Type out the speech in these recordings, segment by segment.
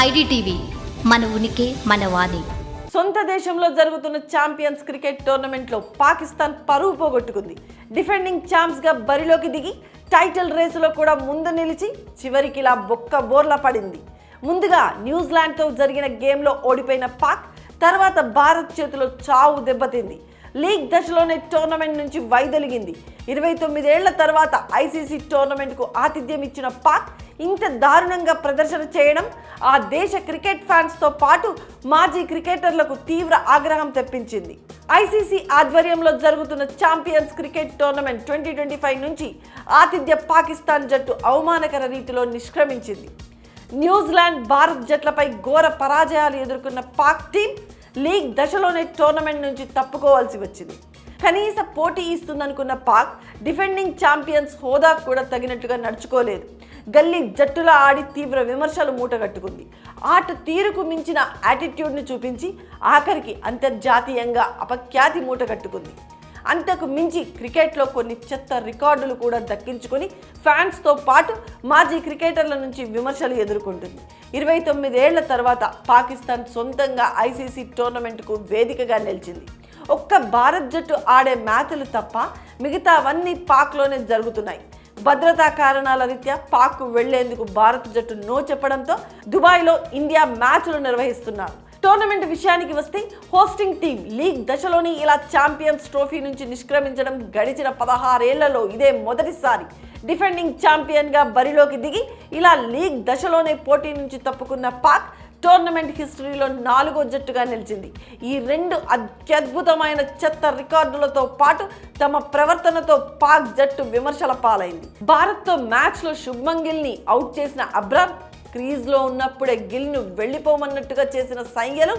IDTV మన ఉనికి మన వాణి. సొంత దేశంలో జరుగుతున్న ఛాంపియన్స్ క్రికెట్ టోర్నమెంట్లో పాకిస్తాన్ పరువు పోగొట్టుకుంది. డిఫెండింగ్ ఛాంప్స్గా బరిలోకి దిగి టైటిల్ రేసులో కూడా ముందు నిలిచి చివరికి ఇలా బొక్క బోర్లా పడింది. ముందుగా న్యూజిలాండ్తో జరిగిన గేమ్లో ఓడిపోయిన పాక్ తర్వాత భారత్ చేతిలో చావు దెబ్బతింది. లీగ్ దశలోనే టోర్నమెంట్ నుంచి వైదొలిగింది. ఇరవై తొమ్మిదేళ్ళ తర్వాత ఐసీసీ టోర్నమెంట్కు ఆతిథ్యం ఇచ్చిన పాక్ ఇంత దారుణంగా ప్రదర్శన చేయడం ఆ దేశ క్రికెట్ ఫ్యాన్స్తో పాటు మాజీ క్రికెటర్లకు తీవ్ర ఆగ్రహం తెప్పించింది. ఐసీసీ ఆధ్వర్యంలో జరుగుతున్న champions cricket tournament twenty twenty five నుంచి ఆతిథ్య పాకిస్తాన్ జట్టు అవమానకర రీతిలో నిష్క్రమించింది. న్యూజిలాండ్ భారత్ జట్లపై ఘోర పరాజయాలు ఎదుర్కొన్న పాక్ టీం లీగ్ దశలోనే టోర్నమెంట్ నుంచి తప్పుకోవాల్సి వచ్చింది. కనీస పోటీ ఇస్తుందనుకున్న పాక్ డిఫెండింగ్ ఛాంపియన్స్ హోదా కూడా తగినట్టుగా నడుచుకోలేదు. గల్లీ జట్టులా ఆడి తీవ్ర విమర్శలు మూటగట్టుకుంది. ఆట తీరుకు మించిన యాటిట్యూడ్ని చూపించి ఆఖరికి అంతర్జాతీయంగా అపఖ్యాతి మూటగట్టుకుంది. అంతకు మించి క్రికెట్లో కొన్ని చెత్త రికార్డులు కూడా దక్కించుకొని ఫ్యాన్స్తో పాటు మాజీ క్రికెటర్ల నుంచి విమర్శలు ఎదుర్కొంటుంది. ఇరవై తొమ్మిదేళ్ళ తర్వాత పాకిస్తాన్ సొంతంగా ఐసీసీ టోర్నమెంట్కు వేదికగా నిలిచింది. ఒక్క భారత్ జట్టు ఆడే మ్యాచ్లు తప్ప మిగతావన్నీ పాక్లోనే జరుగుతున్నాయి. భద్రతా కారణాల రీత్యా పాక్ వెళ్ళేందుకు భారత జట్టు నో చెప్పడంతో దుబాయ్లో ఇండియా మ్యాచ్లు నిర్వహిస్తున్నారు. టోర్నమెంట్ విషయానికి వస్తే హోస్టింగ్ టీం లీగ్ దశలోని ఇలా ఛాంపియన్స్ ట్రోఫీ నుంచి నిష్క్రమించడం గడిచిన పదహారేళ్ళలో ఇదే మొదటిసారి. డిఫెండింగ్ ఛాంపియన్గా బరిలోకి దిగి ఇలా లీగ్ దశలోనే పోటీ నుంచి తప్పుకున్న పాక్ టోర్నమెంట్ హిస్టరీలో నాలుగో జట్టుగా నిలిచింది. ఈ రెండు అత్యద్భుతమైన చెత్త రికార్డులతో పాటు తమ ప్రవర్తనతో పాక్ జట్టు విమర్శల పాలైంది. భారత్తో మ్యాచ్లో శుభ్మంగిల్ని అవుట్ చేసిన అబ్రార్ క్రీజ్లో ఉన్నప్పుడే గిల్ను వెళ్ళిపోమన్నట్టుగా చేసిన సంజ్ఞలు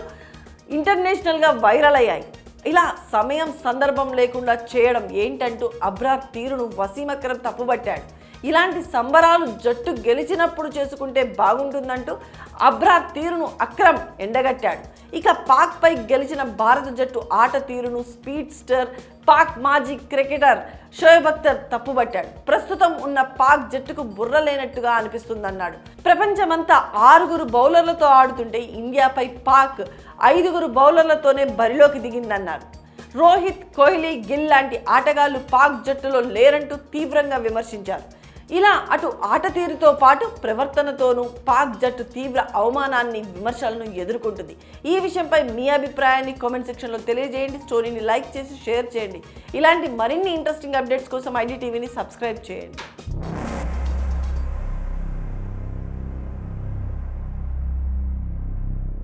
ఇంటర్నేషనల్గా వైరల్ అయ్యాయి. ఇలా సమయం సందర్భం లేకుండా చేయడం ఏంటంటూ అబ్రార్ తీరును వసీమకరం తప్పుబట్టాడు. ఇలాంటి సంబరాలు జట్టు గెలిచినప్పుడు చేసుకుంటే బాగుంటుందంటూ అబ్రా తీరును అక్రమ్ ఎండగట్టాడు. ఇక పాక్పై గెలిచిన భారత జట్టు ఆట తీరును స్పీడ్స్టర్ పాక్ మాజీ క్రికెటర్ షోయబ్ అఖ్తర్ తప్పుబట్టాడు. ప్రస్తుతం ఉన్న పాక్ జట్టుకు బుర్ర లేనట్టుగా అనిపిస్తుందన్నాడు. ప్రపంచమంతా ఆరుగురు బౌలర్లతో ఆడుతుంటే ఇండియాపై పాక్ ఐదుగురు బౌలర్లతోనే బరిలోకి దిగిందన్నారు. రోహిత్ కోహ్లీ గిల్ లాంటి ఆటగాళ్ళు పాక్ జట్టులో లేరంటూ తీవ్రంగా విమర్శించారు. ఇలా అటు ఆట తీరుతో పాటు ప్రవర్తనతోనూ పాక్ జట్టు తీవ్ర అవమానాన్ని విమర్శలను ఎదుర్కొంటుంది. ఈ విషయంపై మీ అభిప్రాయాన్ని కామెంట్ సెక్షన్లో తెలియజేయండి. స్టోరీని లైక్ చేసి షేర్ చేయండి. ఇలాంటి మరిన్ని ఇంట్రెస్టింగ్ అప్డేట్స్ కోసం ఐడి టీవీని సబ్స్క్రైబ్ చేయండి.